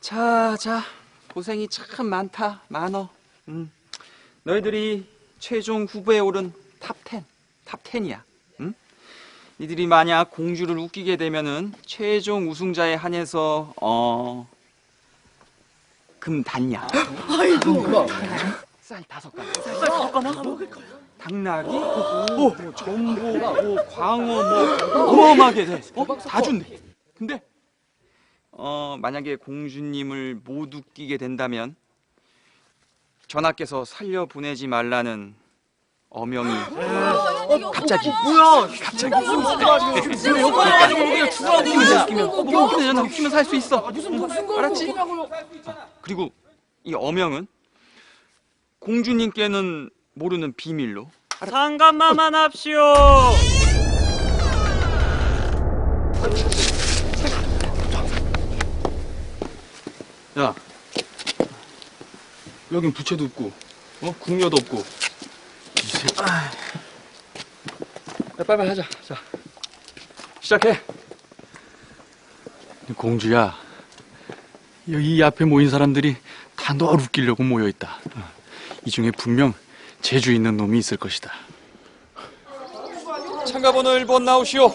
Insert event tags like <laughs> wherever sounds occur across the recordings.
자, 자, 고생이 참 많다, 많어. 음. 너희들이 최종 후보에 오른 탑10, 탑10이야. 음? 니들이 만약 공주를 웃기게 되면은 최종 우승자에 한해서, 어, 금 단야. 아이고. 쌀 다섯 간. 쌀 다섯 간 당나귀, 뭐, 전복, 뭐, 광어, 뭐, 어마어마하게 돼. 어? 다 준대. 근데, 어, 만약에 공주님을 못 웃기게 된다면 전하께서 살려 보내지 말라는 어명이 갑자기 뭐야? 갑자기 무슨 그냥 죽으라고 웃기면 뭐 웃기면 웃기면 살 수 있어. 알았지? 아, 그리고 이 어명은 공주님께는 모르는 비밀로 상관만만 합시오. 야, 여긴 부채도 없고, 어? 궁녀도 없고. 야, 빨리빨리 하자. 자, 시작해. 공주야, 여기 이 앞에 모인 사람들이 다 널 웃기려고 모여있다. 어. 이 중에 분명 재주 있는 놈이 있을 것이다. 참가번호 1번 나오시오.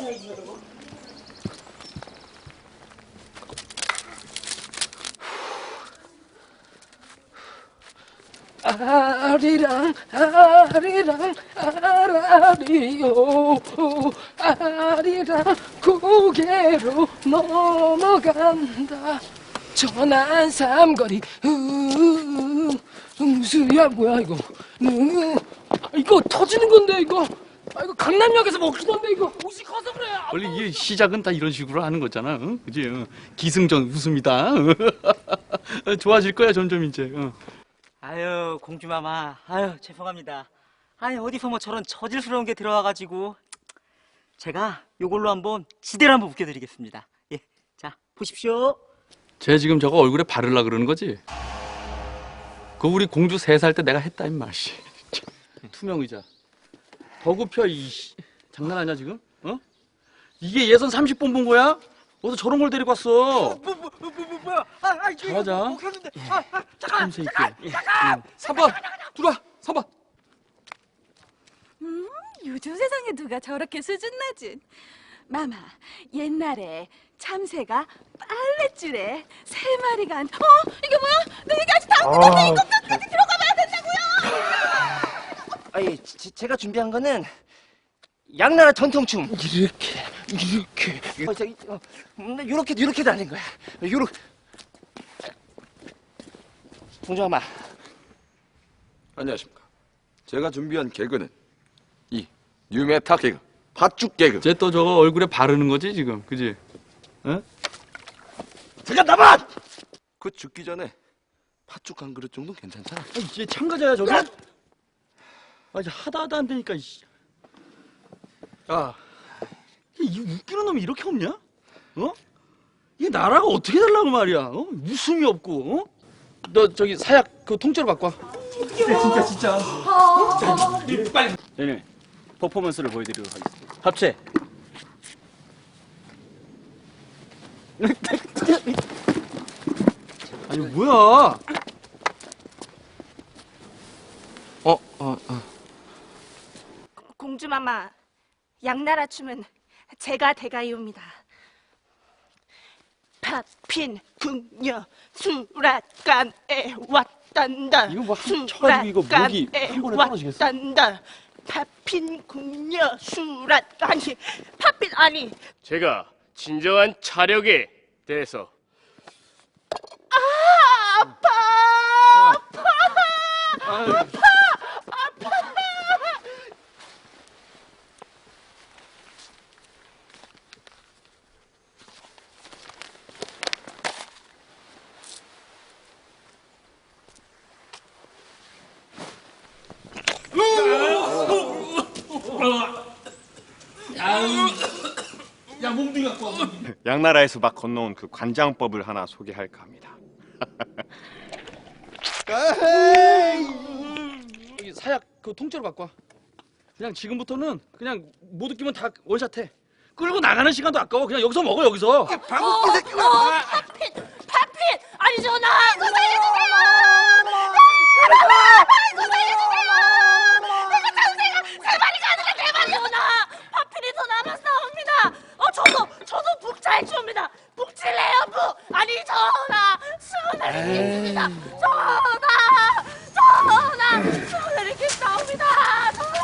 아리랑 아리랑 아라리요 아리랑 고개로 넘어간다 전한 삼거리 음수야 뭐야 이거 음, 이거 터지는 건데 이거 아 이거 강남역에서 먹히던데 이거 옷이 커서 그래 아, 원래 이게 시작은 다 이런 식으로 하는 거잖아. 응? 그지? 응. 기승전 웃음이다. <laughs> 좋아질 거야 점점 이제. 응. 아유 공주마마, 아유 죄송합니다. 아니 어디서 뭐 저런 저질스러운 게 들어와가지고 제가 요걸로 한번 지대로 한번 웃겨드리겠습니다. 예, 자 보십시오. 쟤 지금 저거 얼굴에 바르려 그러는 거지? 그 우리 공주 세 살 때 내가 했다 임마 씨. 투명 의자. 더 굽혀 이 씨. 장난 아니야 지금? 어? 이게 예선 30번 본 거야? 어디서 저런 걸 데리고 왔어? 뭐 뭐 뭐 뭐 뭐야? 아, 아 이거 잘하자. 먹혔는데. 아, 아 잠깐. 참새 있게. 응. 3번, 들어와, 3번. 요즘 세상에 누가 저렇게 수준 낮은 마마 옛날에 참새가 빨랫줄에 세 마리가 앉... 어? 이게 뭐야? 내 얘기 아직 다안 끝났어 이거 끝까지 들어가 봐야 된다고요! 아니 제, 제가 준비한 거는 양나라 전통춤 이렇게 이렇게. 어, 저기, 어, 음, 요렇게 요렇게도 아닌 거야. 요렇게 공주엄마. 안녕하십니까. 제가 준비한 개그는 이 뉴메타 개그, 팥죽 개그. 쟤 또 저거 얼굴에 바르는 거지 지금, 그지? 잠깐 나만! 그 죽기 전에 팥죽 한 그릇 정도는 괜찮잖아. 얘 참가자야 저거? 아 이제 하다 하다 안 되니까. 씨. 야, 이 웃기는 놈이 이렇게 없냐? 어? 이게 나라가 어떻게 되려고 말이야? 어? 웃음이 없고. 어? 너 저기 사약 그 통째로 갖고 와. 네네. 퍼포먼스를 보여드리도록 하겠습니다. 합체. <laughs> 아니 뭐야? 어, 어, 어. 공주마마 양나라 춤은 제가 대가이옵니다 파핀 궁녀 수락관에 왔단다 이거 뭐한 쳐가지고 이거 목이 한 번에 떨어지겠어? 왔단다 파핀 궁녀 수락관이 파핀 아니. 제가 진정한 차력에 대해서. 아파 양나라에서 막 건너온 그 관장법을 하나 소개할까 합니다. <laughs> 사약 그 통째로 갖고 와. 그냥 지금부터는 그냥 못 웃기면 다 원샷해. 끌고 나가는 시간도 아까워. 그냥 여기서 먹어 여기서. 방귀 새끼가. 파핀, 파핀. 아니 전화. 아이고 살려주세요. 아이고 살려주세요. 내가 참새가 세 마리가 아니라 네 마리 전화. 파핀이 더 남았사옵니다. 어 저도 저도 북차일 줄입니다. 북칠래요 북. 아니 전화. 수문을 읽겠습니다. 전화. 전화. 수문을 읽겠사옵니다. 전화.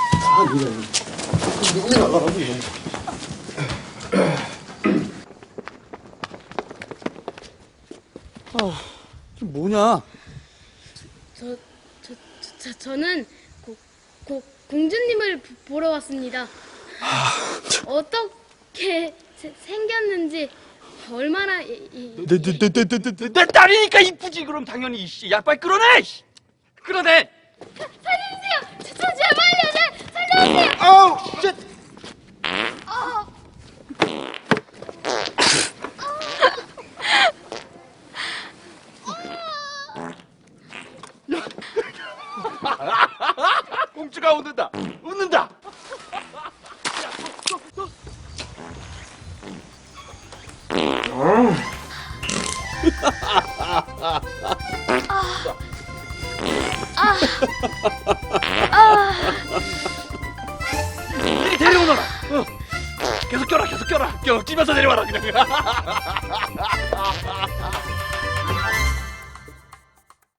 뭐냐? 저, 저, 저, 저 저는 고, 고, 공주님을 보- 보러 왔습니다. 어떻게 세- 생겼는지 얼마나 이, 이, 내, 내, 내, 내, 내, 내, 내 딸이니까 이쁘지 그럼 당연히 이씨. 야 빨리 끌어내. 이씨. 끌어내. 살려주세요! 저, 저 제발요! 네, 살려주세요! 아우 진짜. <laughs> 꽁치가 웃는다. 웃는다. 이 데려오너라. 어. 계속 껴라, 계속 껴라. 껴, 끼면서 내려와라 그냥. <laughs>